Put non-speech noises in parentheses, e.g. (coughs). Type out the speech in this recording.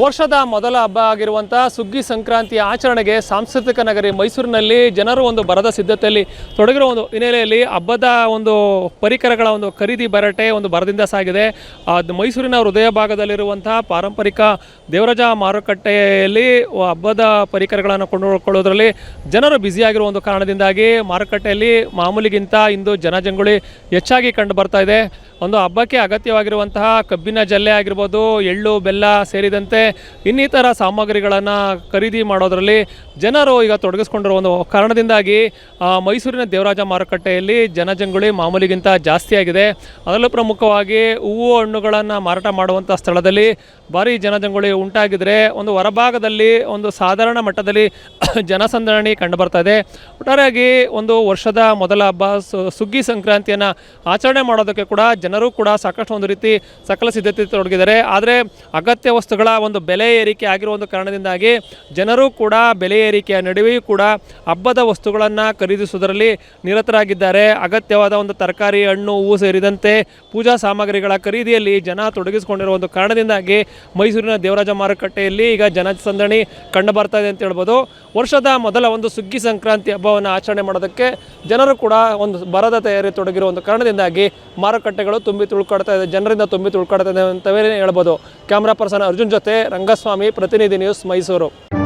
ವರ್ಷದ ಮೊದಲ ಹಬ್ಬ ಆಗಿರುವಂಥ ಸುಗ್ಗಿ ಸಂಕ್ರಾಂತಿಯ ಆಚರಣೆಗೆ ಸಾಂಸ್ಕೃತಿಕ ನಗರಿ ಮೈಸೂರಿನಲ್ಲಿ ಜನರು ಒಂದು ಬರದ ಸಿದ್ಧತೆಯಲ್ಲಿ ತೊಡಗಿರೋ ಒಂದು ಹಿನ್ನೆಲೆಯಲ್ಲಿ ಹಬ್ಬದ ಒಂದು ಪರಿಕರಗಳ ಒಂದು ಖರೀದಿ ಬರಟೆ ಒಂದು ಬರದಿಂದ ಸಾಗಿದೆ. ಮೈಸೂರಿನ ಹೃದಯ ಭಾಗದಲ್ಲಿರುವಂತಹ ಪಾರಂಪರಿಕ ದೇವರಾಜ ಮಾರುಕಟ್ಟೆಯಲ್ಲಿ ಹಬ್ಬದ ಪರಿಕರಗಳನ್ನು ಕೊಂಡುಕೊಳ್ಳೋದ್ರಲ್ಲಿ ಜನರು ಬ್ಯುಸಿಯಾಗಿರುವ ಒಂದು ಕಾರಣದಿಂದಾಗಿ ಮಾರುಕಟ್ಟೆಯಲ್ಲಿ ಮಾಮೂಲಿಗಿಂತ ಇಂದು ಜನಜಂಗುಳಿ ಹೆಚ್ಚಾಗಿ ಕಂಡು ಬರ್ತಾ ಇದೆ. ಒಂದು ಹಬ್ಬಕ್ಕೆ ಅಗತ್ಯವಾಗಿರುವಂತಹ ಕಬ್ಬಿನ ಜಲ್ಲೆ ಆಗಿರ್ಬೋದು, ಎಳ್ಳು, ಬೆಲ್ಲ ಸೇರಿದಂತೆ ಇನ್ನಿತರ ಸಾಮಗ್ರಿಗಳನ್ನು ಖರೀದಿ ಮಾಡೋದರಲ್ಲಿ ಜನರು ಈಗ ತೊಡಗಿಸ್ಕೊಂಡಿರೋ ಒಂದು ಕಾರಣದಿಂದಾಗಿ ಮೈಸೂರಿನ ದೇವರಾಜ ಮಾರುಕಟ್ಟೆಯಲ್ಲಿ ಜನಜಂಗುಳಿ ಮಾಮೂಲಿಗಿಂತ ಜಾಸ್ತಿ ಆಗಿದೆ. ಅದರಲ್ಲೂ ಪ್ರಮುಖವಾಗಿ ಹೂವು ಹಣ್ಣುಗಳನ್ನು ಮಾರಾಟ ಮಾಡುವಂಥ ಸ್ಥಳದಲ್ಲಿ ಭಾರಿ ಜನಜಂಗುಳಿ ಉಂಟಾಗಿದ್ರೆ ಒಂದು ಹೊರಭಾಗದಲ್ಲಿ ಒಂದು ಸಾಧಾರಣ ಮಟ್ಟದಲ್ಲಿ (coughs) ಜನಸಂದರಣಿ ಇದೆ. ಒಟ್ಟಾರೆಯಾಗಿ ಒಂದು ವರ್ಷದ ಮೊದಲ ಹಬ್ಬ ಸುಗ್ಗಿ ಸಂಕ್ರಾಂತಿಯನ್ನು ಆಚರಣೆ ಮಾಡೋದಕ್ಕೆ ಕೂಡ ಜನರು ಕೂಡ ಸಾಕಷ್ಟು ಒಂದು ರೀತಿ ಸಕಲ ಸಿದ್ಧತೆ ತೊಡಗಿದ್ದಾರೆ. ಆದರೆ ಅಗತ್ಯ ವಸ್ತುಗಳ ಒಂದು ಬೆಲೆ ಏರಿಕೆ ಆಗಿರುವ ಒಂದು ಕಾರಣದಿಂದಾಗಿ ಜನರು ಕೂಡ ಬೆಲೆ ಏರಿಕೆಯ ನಡುವೆಯೂ ಕೂಡ ಹಬ್ಬದ ವಸ್ತುಗಳನ್ನು ಖರೀದಿಸುವುದರಲ್ಲಿ ನಿರತರಾಗಿದ್ದಾರೆ. ಅಗತ್ಯವಾದ ಒಂದು ತರಕಾರಿ, ಹಣ್ಣು, ಹೂವು ಸೇರಿದಂತೆ ಪೂಜಾ ಸಾಮಗ್ರಿಗಳ ಖರೀದಿಯಲ್ಲಿ ಜನ ತೊಡಗಿಸಿಕೊಂಡಿರುವ ಒಂದು ಕಾರಣದಿಂದಾಗಿ ಮೈಸೂರಿನ ದೇವರಾಜ ಮಾರುಕಟ್ಟೆಯಲ್ಲಿ ಈಗ ಜನಸಂದಣಿ ಕಂಡು ಬರ್ತಾ ಇದೆ ಅಂತ ಹೇಳ್ಬೋದು. ವರ್ಷದ ಮೊದಲ ಒಂದು ಸುಗ್ಗಿ ಸಂಕ್ರಾಂತಿ ಹಬ್ಬವನ್ನು ಆಚರಣೆ ಮಾಡೋದಕ್ಕೆ ಜನರು ಕೂಡ ಒಂದು ಬರದ ತಯಾರಿ ತೊಡಗಿರುವ ಒಂದು ಕಾರಣದಿಂದಾಗಿ ಮಾರುಕಟ್ಟೆಗಳು ತುಂಬಿ ತುಳ್ಕೊಡ್ತಾ ಇದೆ, ಜನರಿಂದ ತುಂಬಿ ತುಳ್ಕೊಡ್ತಾ ಇದೆ ಅಂತವೇ ಹೇಳ್ಬೋದು. ಕ್ಯಾಮ್ರಾ ಪರ್ಸನ್ ಅರ್ಜುನ್ ಜೊತೆ ರಂಗಸ್ವಾಮಿ ಪ್ರತಿನಿಧಿ ನ್ಯೂಸ್ ಮೈಸೂರು.